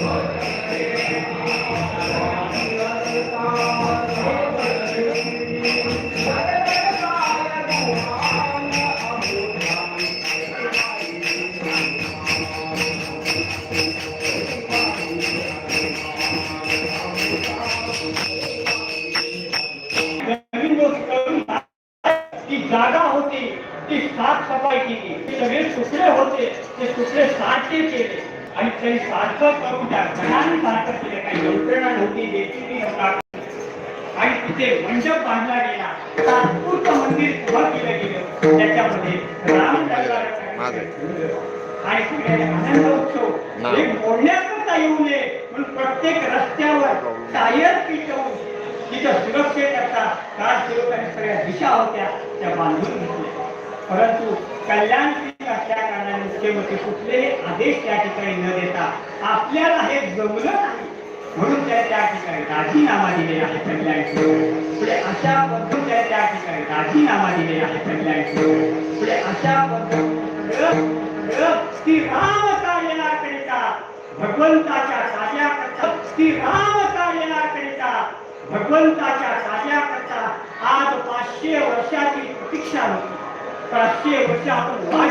नवीन गोष्ट करून ती जागा होती ती साफसफाई केली ते आणि ते सारखं करून त्या घराने सारखं केले काही यंत्रणा नव्हती नव्हता आणि तिथे मंडप बांधला गेला. तात्पुरतं मंदिर उभं केलं गेलं. त्याच्यामध्ये राम माझं. आणि तिकडे आनंद उत्सव. नाव. हे मोडण्याकरता येऊ नये म्हणून प्रत्येक रस्त्यावर टायर पिटवून तिथं सुरक्षेकरता कार सेवकांनी सगळ्या दिशा होत्या त्या बांधून घेतल्या. परंतु कल्याण कारणाने कुठलेही आदेश त्या ठिकाणी न देता आपल्याला हे जमलं नाही. म्हणून त्या त्या ठिकाणी राजीनामा दिलेला आहे कल्याण पुढे अशा पद्धतीने त्या ठिकाणी राजीनामा दिलेला आहे कल्याण पुढे अशा पद्धतीने ती राम कार्याकरिता भगवंताच्या कार्याकरता ती राम कार्याकरिता भगवंताच्या कार्याकरता आज पाचशे वर्षाची प्रतीक्षा होती. पाचशे वर्ष आपण वाट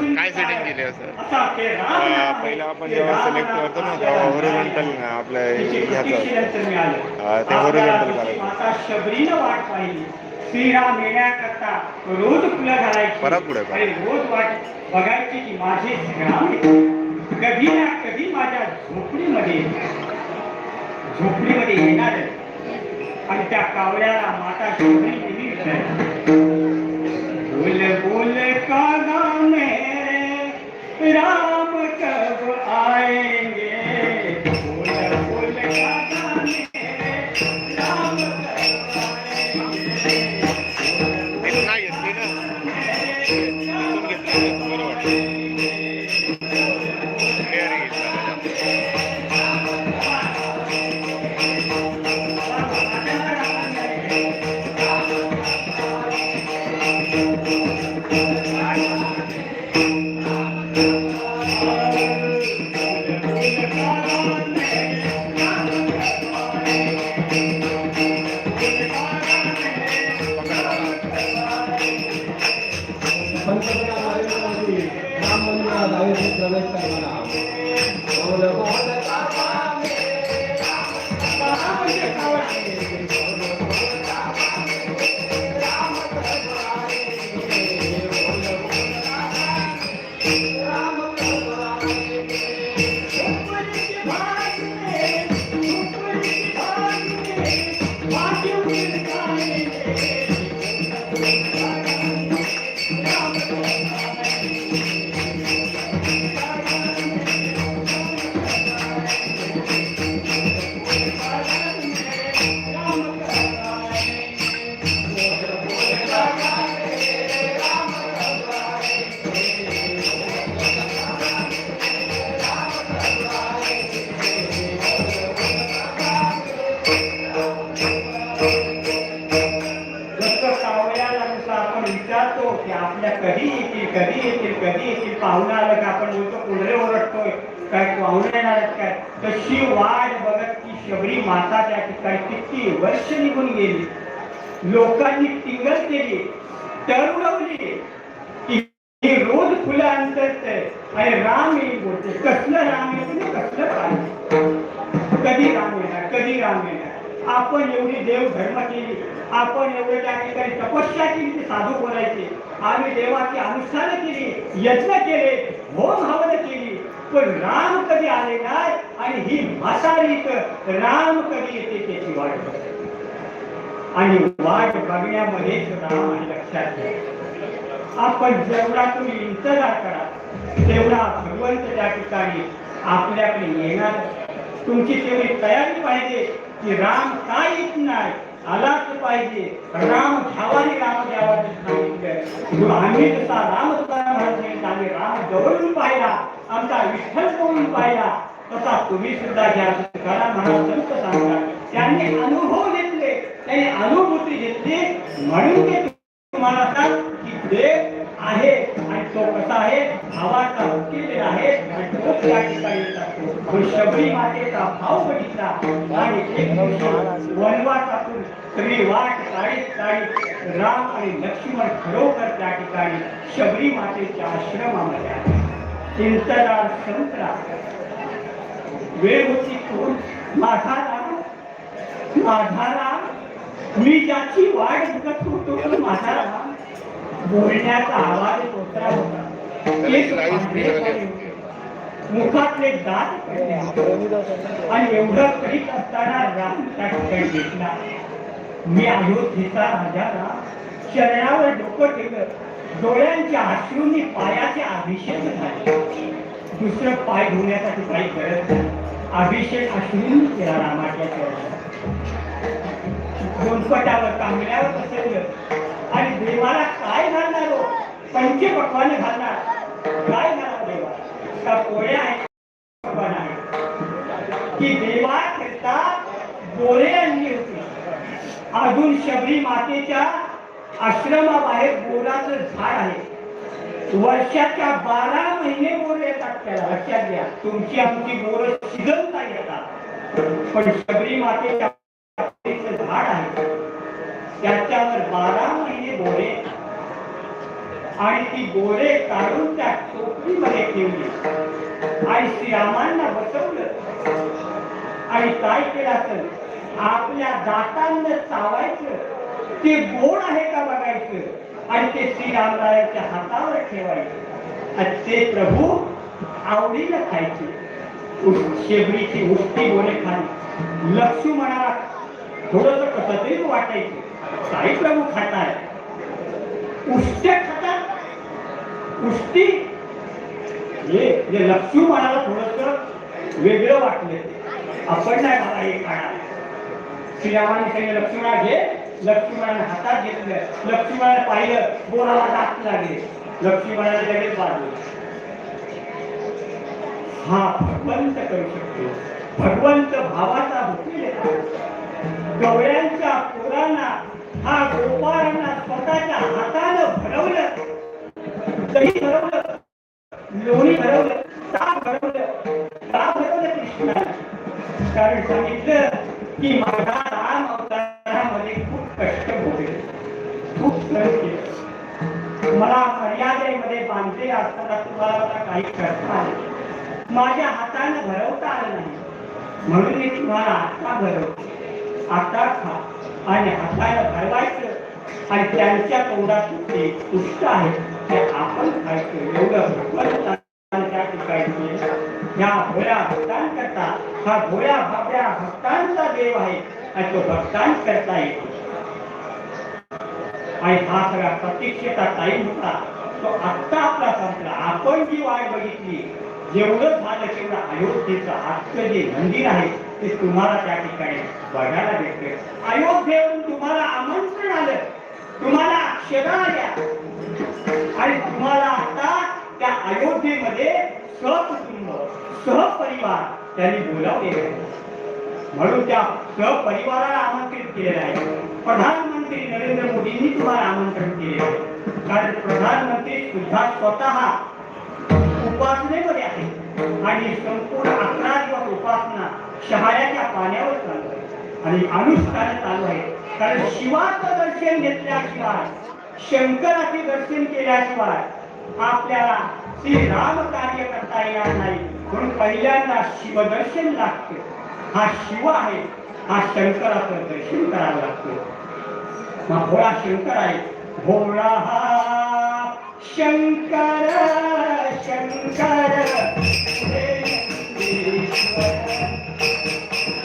काय setting केली असं? पहिलं आपण जेव्हा नाम करतो ना, तेव्हा मिळालं. horizontal आपलं त्याची ह्याचं ते आपल्या करायचं. श्रीराम येण्याकरता रोज फुलं घालायची परत पुढे रोज वाट बघायची की माझे. कधी ना कधी माझ्या झोपडीमध्ये. झोपडीमध्ये येणार आहे. आणि त्या कावळ्याला माता शबरी नेहमी yeah. Oh, की आपल्या कधी येतील कधी येतील कधी येतील पाहुणा आलं का आपण बोलतो कुंडरे ओरडतोय काय पाहुणे येणार काय? तशी वाट बघत की शबरी माता त्या ठिकाणी किती वर्ष निघून गेली? लोकांनी टिंगल केली तरुणवली की रोज फुलं अंतरत आणि राम येईल बोलते. कसलं राम येते कसलं पाहिजे कधी राम येणार कधी राम येणार? आपण एवढी देव धर्म केली. आपण एवढे त्या ठिकाणी तपस्या केली ते साधू बोलायचे. आम्ही देवाची अनुष्ठान केली यज्ञ केले होम हवन केली पण राम कधी आले नाही आणि ही म्हातारी राम कधी येते त्याची वाट बघते. आणि वाट बघण्यामध्येच राम आहे लक्षात घ्या आपण जेवढा तुम्ही इंतजार करा तेवढा भगवंत त्या ठिकाणी आपल्याकडे येणार तुमची तेवढी तयारी पाहिजे की राम का येत नाही आलाच पाहिजे. राम भावाने राम द्यावाचे सांगितलं आम्ही जसा राम तुकाराम आम्ही राम जवळून पाहिला आमचा विठ्ठल करून पाहिला. तसा तुम्ही सुद्धा घ्या तुकाराम महाराज संत सांगतात त्यांनी अनुभव घेतले त्यांनी अनुभूती घेतली. म्हणून ते तुम्हाला सांग की देव आहे आणि तो कसा आहे? भावाचा केलेला आहे आणि तो त्या ठिकाणी येतो शबरी मातेचा भाव बघितला आणि एक वनवासातून सगळी वाट काढीत काढीत राम आणि लक्ष्मण खरोखर त्या ठिकाणी शबरी मातेच्या आश्रमामध्ये आले. चिंतदार संतरा वेळ होती कोण? माझा राम. माझा राम. मी ज्याची वाट बघत होतो माझा राम बोलण्याचा आवाज होता. मुखातले दात. आणि एवढं करीत असताना राम भेटला मी अयोध्येचा राजा राम शरणावर डोकं ठेवलं डोळ्यांच्या अश्रूंनी पायाचे अभिषेक झाले. दुसरं पाय धुण्यासाठी काही गरज अभिषेक अश्रूंनी केला रामाच्या चरणात. गोंदपटावर कांबल्यावर बसवलं. आणि देवाला काय घालणार हो? पंचे पक्वान घालणार. काय घालणार देवा का पोळ्या आहे आहे की देवा करता गोरे आणली होती. अजून शबरी मातेच्या आश्रमाबाहेर बोराचं झाड आहे. वर्षाच्या बारा महिने बोर येतात त्याला. लक्षात घ्या. तुमची आमची बोर शिजवता येतात. पण शबरी मातेच्या झाड आहे. त्याच्यावर बारा आणि ती गोरे काढून त्या टोपलीमध्ये ठेवली. आई श्रीरामांना बसवलं. आणि काय केलं असेल? आपल्या दातांना चावायचं. ते गोड आहे का बघायचं? आणि ते श्रीरामरायाच्या हातावर ठेवायचं. आणि ते प्रभू आवडीनं खायचे. उस- शेबरीची उष्टी गोरे खाली लक्ष्मणाला थोडस कसं तरी वाटायचं. काही प्रभू खाताय. उष्ट्या दृष्टी हे लक्ष्मी म्हणाला थोडस वेगळं वाटलं आपण नाही मला हे खाणार. श्रीरामाने सांगितलं लक्ष्मणा घे. लक्ष्मणाने हातात घेतलं. लक्ष्मणाने पाहिलं बोलाला टाक लागले. लक्ष्मणाने लगेच बाजू हा भगवंत करू शकतो. भगवंत भावाचा भुकेल गवळ्यांच्या पोरांना हा गोपाळांना स्वतःच्या हातानं भरवलं. दही भरवलं लोणी भरवलं ताप भरवलं का भरवलं कारण सांगितलं की माझा राम अवतारामध्ये खूप कष्ट होते. खूप सहन मला मर्यादेमध्ये बांधले असताना तुम्हाला मला काही करता आले नाही. माझ्या हाताने भरवता आलं नाही. म्हणून मी तुम्हाला आता भरवते. आता खा. आणि हाताने भरवायचं आणि त्यांच्या तोंडात ते तुष्ट आहे. ते आपण खायचं एवढं त्या ठिकाणी या भोळ्या भक्तांकरता हा भोळ्या भक्तांचा देव आहे आणि तो भक्तांकरता येतो आणि हा सगळा प्रतीक्षेचा टाईम होता तो आत्ता आपला संपला आपण जी वाट बघितली जेवढं झालं तेवढं अयोध्येचं आजचं जे मंदिर आहे ते तुम्हाला त्या ठिकाणी बघायला भेटते अयोध्येवरून तुम्हाला आमंत्रण आलं. तुम्हाला अक्षरा आल्या आणि तुम्हाला आता त्या अयोध्येमध्ये सहकुटुंब सहपरिवार त्यांनी बोलावलेले आहे म्हणून त्या सहपरिवाराला आमंत्रित केलेलं आहे. प्रधानमंत्री नरेंद्र मोदींनी तुम्हाला आमंत्रण केले आहे. कारण प्रधानमंत्री सुद्धा स्वतः उपासनेमध्ये आहे आणि संपूर्ण अकरा दिवस उपासना शहाळ्याच्या पाण्यावर चालू आहे आणि अनुष्ठान चालू आहे. कारण शिवाचं दर्शन घेतल्याशिवाय शंकराचे दर्शन केल्याशिवाय आपल्याला श्री राम कार्य करता येणार नाही. म्हणून पहिल्यांदा शिवदर्शन लागते. हा शिव आहे हा शंकराचं दर्शन करावं लागतं. हा भोळा शंकर आहे. भोळा हा शंकर शंकर.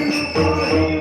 आता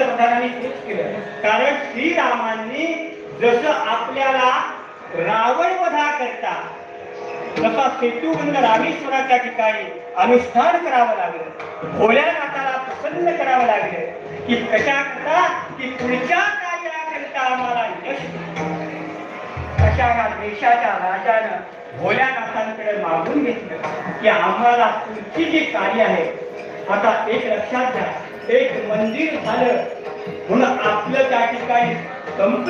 पंतप्रधानांनी हेच केलं. कारण श्रीरामांनी जसं आपल्याला रावण वधा करता जसा सेतुबंद रामेश्वराच्या ठिकाणी अनुष्ठान करावं लागलं. भोल्यानाथाला प्रसन्न करावं लागलं. की कशा करता? की पुढच्या कार्याकरता आम्हाला यश कशा या देशाच्या राजानं भोल्यानाथांकडे मागून घेतलं. की आम्हाला पुढची जी कार्य आहे आता एक लक्षात घ्या. एक मंदिर झालं. म्हणून आपलं त्या ठिकाणी संपलं